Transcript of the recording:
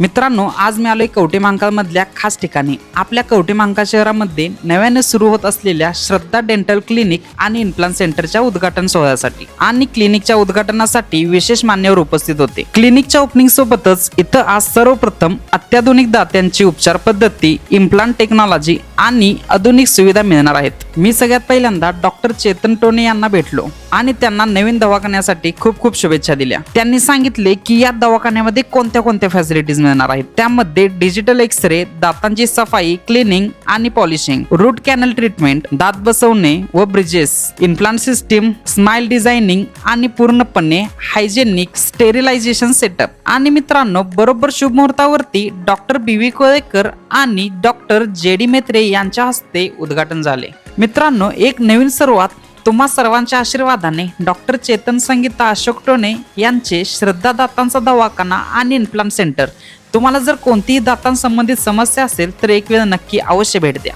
मित्रांनो आज मी आलोय कवटेमांकामधल्या खास ठिकाणी. आपल्या कवटेमांका शहरामध्ये नव्याने सुरू होत असलेल्या श्रद्धा डेंटल क्लिनिक आणि इम्प्लांट सेंटरच्या उद्घाटन सोहळ्यासाठी आणि क्लिनिकच्या उद्घाटनासाठी विशेष मान्यवर उपस्थित होते. क्लिनिकच्या ओपनिंग सोबतच इथं आज सर्वप्रथम अत्याधुनिक दात्यांची उपचार पद्धती इम्प्लांट टेक्नॉलॉजी आणि आधुनिक सुविधा मिळणार आहेत. मी सगळ्यात पहिल्यांदा डॉक्टर चेतन टोने यांना भेटलो आणि त्यांना नवीन दवाखान्यासाठी खूप खूप शुभेच्छा दिल्या. त्यांनी सांगितले की या दवाखान्यामध्ये कोणत्या कोणत्या फॅसिलिटीज मिळणार आहेत? त्यामध्ये डिजिटल एक्स रे दातांची सफाई क्लिनिंग आणि पॉलिशिंग रूट कॅनल ट्रीटमेंट दात बसवणे व bridges implant system smile designing आणि पूर्णपणे हायजेनिक स्टेरिलायझेशन सेटअप आणि मित्रांनो बरोबर शुभ मुहूर्तावरती डॉक्टर बी व्ही कोळेकर आणि डॉक्टर जे डी मेत्रे यांच्या हस्ते उद्घाटन झाले. मित्रांनो एक नवीन सुरुवात तुम्हा सर्वांच्या आशीर्वादाने. डॉक्टर चेतन संगीता अशोक टोने यांचे श्रद्धा दातांचा दवाखाना आणि इम्प्लांट सेंटर. तुम्हाला जर कोणतीही दातांसंबंधित समस्या असेल तर एक वेळ नक्की अवश्य भेट द्या.